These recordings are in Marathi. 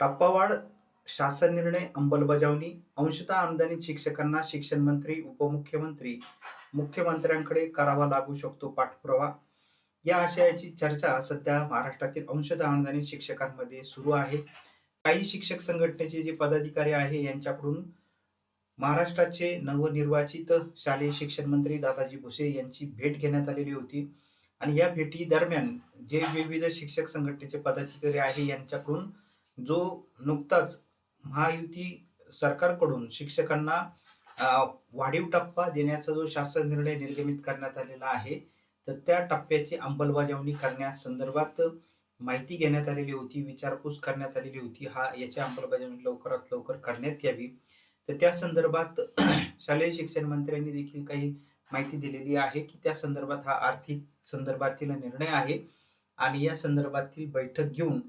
टप्पावाढ शासन निर्णय अंमलबजावणी अंशतः आमदानी शिक्षकांना शिक्षण मंत्री उपमुख्यमंत्री मुख्यमंत्र्यांकडे करावा लागू शकतो पाठपुरावा. या आशयाची चर्चा सध्या महाराष्ट्रातील अंशतः आमदानी शिक्षकांमध्ये सुरू आहे. काही शिक्षक संघटनेचे जे पदाधिकारी आहे यांच्याकडून महाराष्ट्राचे नवनिर्वाचित शालेय शिक्षण मंत्री दादाजी भुसे यांची भेट घेण्यात आलेली होती. आणि या भेटी दरम्यान जे विविध शिक्षक संघटनेचे पदाधिकारी आहे यांच्याकडून जो नुकताच महायुती सरकारकडून शिक्षकांना वाढीव टप्पा देण्याचा जो शासन निर्णय निर्गमित करण्यात आलेला आहे तर त्या टप्प्याची अंमलबजावणी करण्यासंदर्भात माहिती घेण्यात आलेली होती विचारपूस करण्यात आलेली होती. हा याची अंमलबजावणी लवकरात लवकर करण्यात यावी. तर त्या संदर्भात शालेय शिक्षण मंत्र्यांनी देखील काही माहिती दिलेली आहे की त्या संदर्भात हा आर्थिक संदर्भातील निर्णय आहे. आणि या संदर्भातील बैठक घेऊन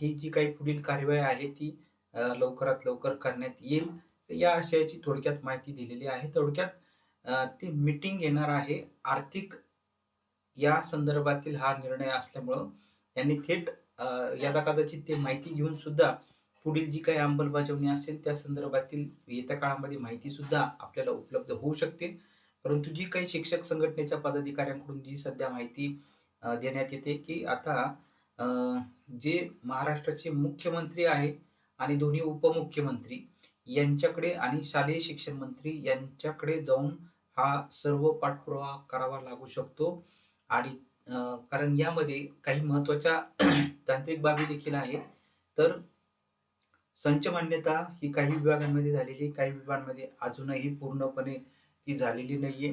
ही जी काही पुढील कार्यवाही आहे ती लवकरात लवकर करण्यात येईल. या आशयाची थोडक्यात माहिती दिलेली आहे. थोडक्यात ती मीटिंग येणार आहे. आर्थिक या संदर्भातील हा निर्णय असल्यामुळं त्यांनी थेट यदा कदाचित ते माहिती घेऊन सुद्धा पुढील जी काही अंमलबजावणी असेल त्या संदर्भातील येत्या काळामध्ये माहिती सुद्धा आपल्याला उपलब्ध होऊ शकते. परंतु जी काही शिक्षक संघटनेच्या पदाधिकाऱ्यांकडून जी सध्या माहिती देण्यात येते की आता जे महाराष्ट्राचे मुख्यमंत्री आहे आणि दोन्ही उपमुख्यमंत्री यांच्याकडे आणि शालेय शिक्षण मंत्री यांच्याकडे जाऊन हा सर्व पाठपुरावा करावा लागू शकतो. आणि कारण यामध्ये काही महत्त्वाच्या तांत्रिक बाबी देखील आहेत. तर संच मान्यता ही काही विभागांमध्ये झालेली काही विभागांमध्ये अजूनही पूर्णपणे ती झालेली नाहीये.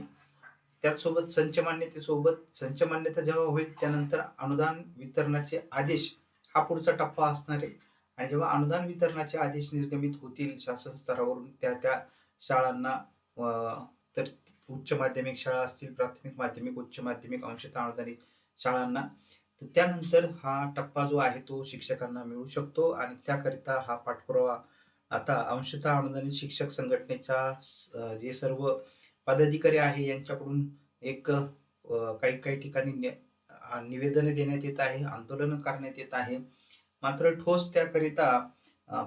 त्याचसोबत संच मान्यतेसोबत संच मान्यता जेव्हा होईल त्यानंतर अनुदान वितरणाचे आदेश हा पुढचा टप्पा असणार आहे. आणि जेव्हा अनुदान वितरणाचे आदेश निर्गमित होतील शासन स्तरावरून त्या त्या शाळांना तर उच्च माध्यमिक शाळा असतील प्राथमिक माध्यमिक उच्च माध्यमिक अंशतः अनुदानित शाळांना तर त्यानंतर हा टप्पा जो आहे तो शिक्षकांना मिळू शकतो. आणि त्याकरिता हा पाठपुरावा आता अंशतः अनुदानित शिक्षक संघटनेच्या जे सर्व पदाधिकारी आहे यांच्याकडून एक काही काही ठिकाणी निवेदन देण्यात येत आहे आंदोलन करण्यात येत आहे. मात्र ठोस त्याकरिता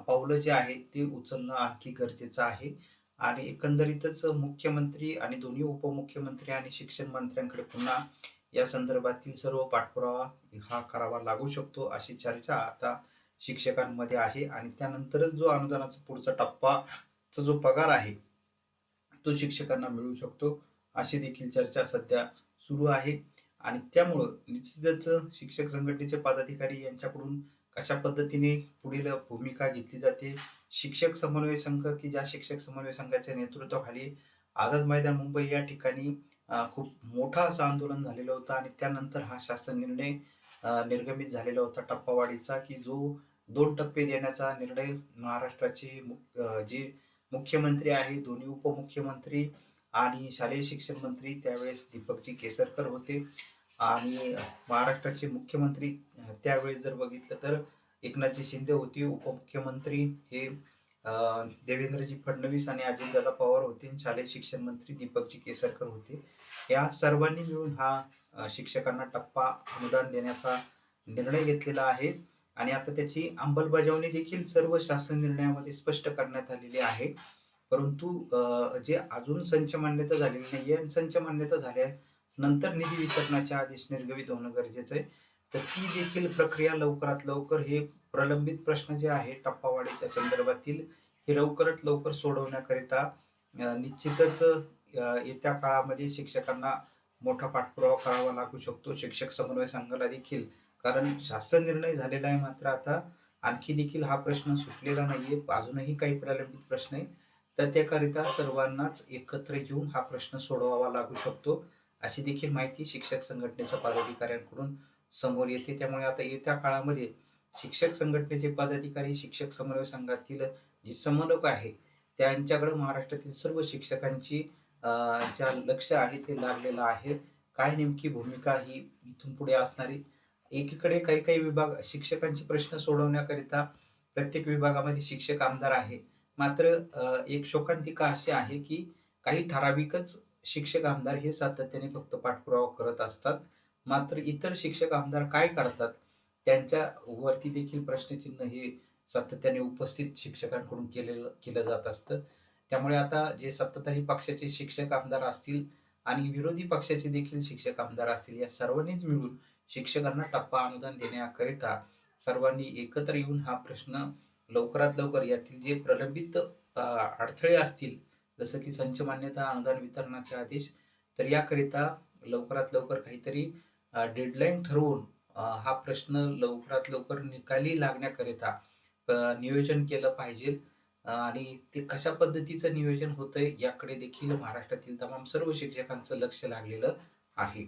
पावलं जे आहे ते उचलणं आणखी गरजेचं आहे. आणि एकंदरीतच मुख्यमंत्री आणि दोन्ही उपमुख्यमंत्री आणि शिक्षण मंत्र्यांकडे पुन्हा या संदर्भातील सर्व पाठपुरावा हा करावा लागू शकतो अशी चर्चा आता शिक्षकांमध्ये आहे. आणि त्यानंतरच जो अनुदानाचा पुढचा टप्पाचा जो पगार आहे तो शिक्षकांना मिळू शकतो. अशी देखील चर्चा सध्या सुरू आहे. आणि त्यामुळं निश्चितच शिक्षक संघटनेचे पदाधिकारी यांच्याकडून कशा पद्धतीने पुढील भूमिका घेतली जाते? शिक्षक समन्वय संघ की ज्या शिक्षक समन्वय संघाच्या नेतृत्वाखाली आझाद मैदान मुंबई या ठिकाणी खूप मोठा असं आंदोलन झालेलं होतं आणि त्यानंतर हा शासन निर्णय निर्गमित झालेला होता टप्पावाढीचा की जो दोन टप्पे देण्याचा निर्णय महाराष्ट्राचे जे मुख्यमंत्री आहे दोन्ही उपमुख्यमंत्री आणि शालेय शिक्षण मंत्री त्यावेळेस दीपकजी केसरकर होते. आणि महाराष्ट्राचे मुख्यमंत्री त्यावेळेस जर बघितलं तर एकनाथजी शिंदे होते उपमुख्यमंत्री हे देवेंद्रजी फडणवीस आणि अजितदादा पवार होते आणि शालेय शिक्षण मंत्री दीपकजी केसरकर होते. या सर्वांनी मिळून हा शिक्षकांना टप्पा अनुदान देण्याचा निर्णय घेतलेला आहे. आणि आता त्याची अंमलबजावणी देखील सर्व शासन निर्णयामध्ये स्पष्ट करण्यात आलेली आहे. परंतु जे अजून संच मान्यता झालेली नाहीये आहे संच मान्यता झाल्यानंतर निधी वितरणाचे आदेश निर्गमित होणं गरजेचं आहे. तर ती देखील प्रक्रिया लवकरात लवकर हे प्रलंबित प्रश्न जे आहे टप्पावाढीच्या संदर्भातील हे लवकरात लवकर सोडवण्याकरिता निश्चितच येत्या काळामध्ये शिक्षकांना मोठा पाठपुरावा करावा लागू शकतो. शिक्षक समन्वय संघाला देखील कारण शासन निर्णय झालेला आहे मात्र आता आणखी देखील हा प्रश्न सुटलेला नाहीये. अजूनही काही प्रलंबित प्रश्न आहे. तर त्याकरिता सर्वांनाच एकत्र येऊन हा प्रश्न सोडवावा लागू शकतो अशी देखील माहिती शिक्षक संघटनेच्या पदाधिकाऱ्यांकडून समोर येते. त्यामुळे आता येत्या काळामध्ये शिक्षक संघटनेचे पदाधिकारी शिक्षक समन्वय संघातील जे समन्वयक आहे त्यांच्याकडे महाराष्ट्रातील सर्व शिक्षकांची ज्या लक्ष आहे ते लागलेलं आहे. काय नेमकी भूमिका ही इथून पुढे असणारी एकीकडे काही काही विभाग शिक्षकांचे प्रश्न सोडवण्याकरिता प्रत्येक विभागामध्ये शिक्षक आमदार आहे. मात्र एक शोकांतिका अशी आहे की काही ठराविकच शिक्षक आमदार हे सातत्याने फक्त पाठपुरावा करत असतात. मात्र इतर शिक्षक आमदार काय करतात? त्यांच्या वरती देखील प्रश्नचिन्ह हे सातत्याने उपस्थित शिक्षकांकडून केलेलं केलं जात असतं. त्यामुळे आता जे सत्ताधारी पक्षाचे शिक्षक आमदार असतील आणि विरोधी पक्षाचे देखील शिक्षक आमदार असतील या सर्वांनीच मिळून शिक्षकांना टप्पा अनुदान देण्याकरिता सर्वांनी एकत्र येऊन हा प्रश्न लवकरात लवकर यातील जे प्रलंबित अडथळे असतील जसं की संच मान्यता अनुदान वितरणाचे आदेश तर याकरिता लवकरात लवकर काहीतरी डेडलाईन ठरवून हा प्रश्न लवकरात लवकर निकाली लागण्याकरिता नियोजन केलं पाहिजे. आणि ते कशा पद्धतीचं नियोजन होतंय याकडे देखील महाराष्ट्रातील तमाम सर्व शिक्षकांचं लक्ष लागलेलं आहे.